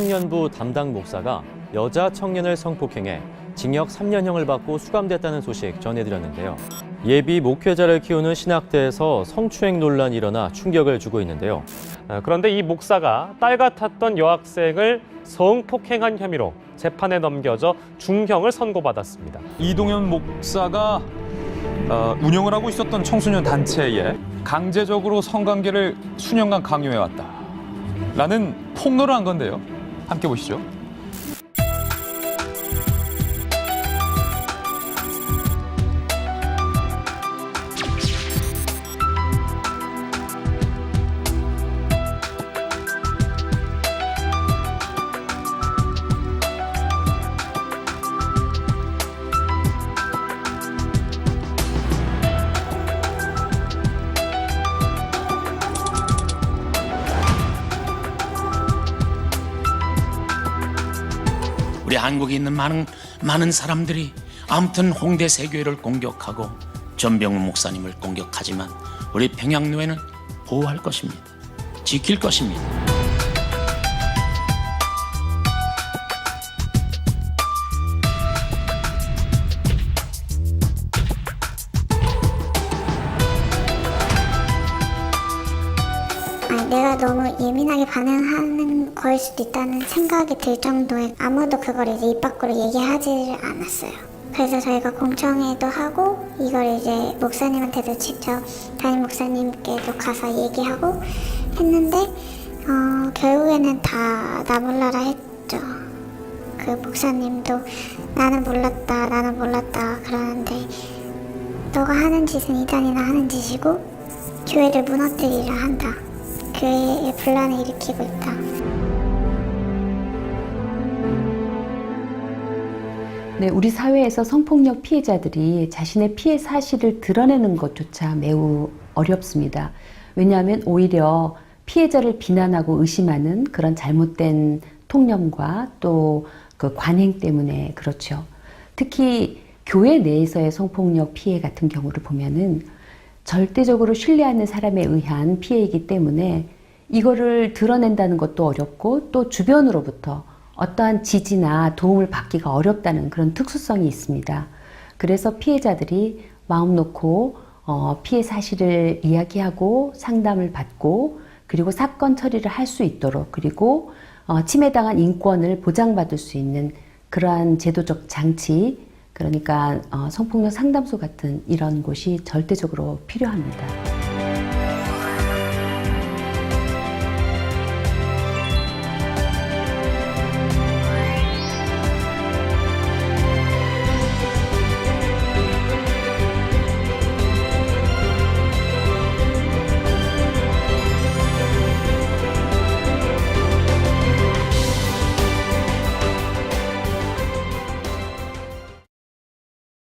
청년부 담당 목사가 여자 청년을 성폭행해 징역 3년형을 받고 수감됐다는 소식 전해드렸는데요. 예비 목회자를 키우는 신학대에서 성추행 논란이 일어나 충격을 주고 있는데요. 아, 그런데 이 목사가 딸 같았던 여학생을 성폭행한 혐의로 재판에 넘겨져 중형을 선고받았습니다. 이동현 목사가 어, 운영을 하고 있었던 청소년 단체에 강제적으로 성관계를 수년간 강요해왔다. 라는 폭로를 한 건데요. 함께 보시죠. 우리 한국에 있는 많은 많은 사람들이 아무튼 홍대 세교회를 공격하고 전병훈 목사님을 공격하지만 우리 평양노회는 보호할 것입니다. 지킬 것입니다. 내가 너무 예민하게 반응하는 거일 수도 있다는 생각이 들 정도에 아무도 그걸 이제 입 밖으로 얘기하지 않았어요. 그래서 저희가 공청회도 하고 이걸 이제 목사님한테도 직접 담임 목사님께도 가서 얘기하고 했는데 어, 결국에는 다 나 몰라라 했죠. 그 목사님도 나는 몰랐다, 나는 몰랐다 그러는데 너가 하는 짓은 이단이나 하는 짓이고 교회를 무너뜨리려 한다. 교회에 분란을 일으키고 있다. 네, 우리 사회에서 성폭력 피해자들이 자신의 피해 사실을 드러내는 것조차 매우 어렵습니다. 왜냐하면 오히려 피해자를 비난하고 의심하는 그런 잘못된 통념과 또 그 관행 때문에 그렇죠. 특히 교회 내에서의 성폭력 피해 같은 경우를 보면은 절대적으로 신뢰하는 사람에 의한 피해이기 때문에 이거를 드러낸다는 것도 어렵고 또 주변으로부터 어떠한 지지나 도움을 받기가 어렵다는 그런 특수성이 있습니다. 그래서 피해자들이 마음 놓고 어, 피해 사실을 이야기하고 상담을 받고 그리고 사건 처리를 할 수 있도록 그리고 어, 침해당한 인권을 보장받을 수 있는 그러한 제도적 장치 그러니까 어, 성폭력 상담소 같은 이런 곳이 절대적으로 필요합니다.